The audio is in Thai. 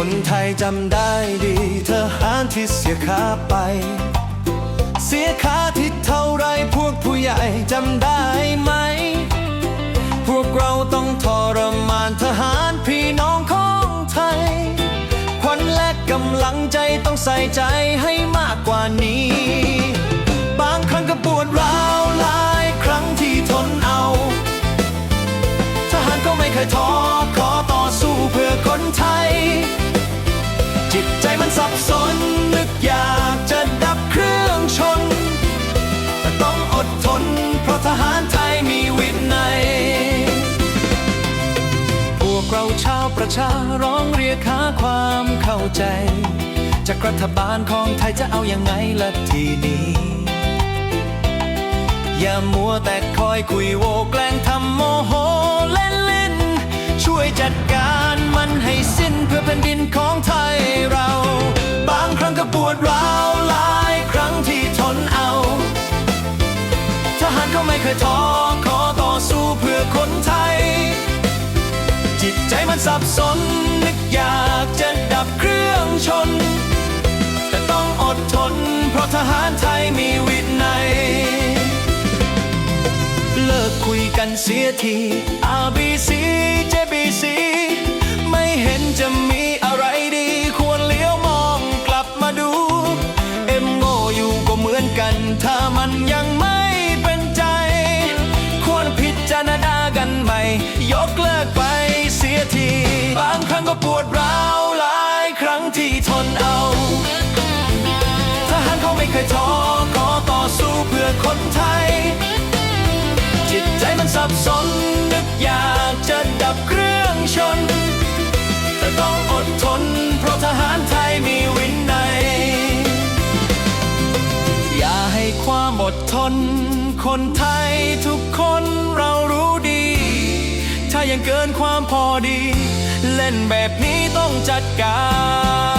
คนไทยจำได้ดีทหารที่เสียขาไป เสียขาที่เท่าไรพวกผู้ใหญ่จำได้ไหม พวกเราต้องทรมานทหารพี่น้องของไทย ขวัญและกำลังใจต้องใส่ใจให้มากกว่านี้ ชาวประชาร้องเรียกหาความเข้าใจ จากรัฐบาลของไทยจะเอาอยัางไงละทีนี้ อย่ามัวแต่คอยคุยโวแกล้งทำโมโหเล่นเล่นๆช่วยจัดการมันให้สิ้นเพื่อแผ่นดินของไทยเรา บางครั้งก็ปวดร้าวหลายครั้งที่ทนเอาทหารเขาไม่เคยท้อขอต่อสู้เพื่อคนไทย จิตใจมันสับสน นึกอยากจะดับเครื่องชน แต่ต้องอดทน เพราะทหารไทยมีวินัย เลิกคุยกันเสียที RBC JBC ไม่เห็นจะมี ปวดร้าวหลายครั้งที่ทนเอาทหารเขาไม่เคยท้อขอต่อสู้เพื่อคนไทย จิตใจมันสับสนนึกอยากจะดับเครื่องชน แต่ต้องอดทน เพราะทหารไทยมีวินัย อย่าให้ความอดทน คนไทยทุกคนเรารู้ดีถ้า ยังเกินความพอดี เล่นแบบนี้ต้องจัดการ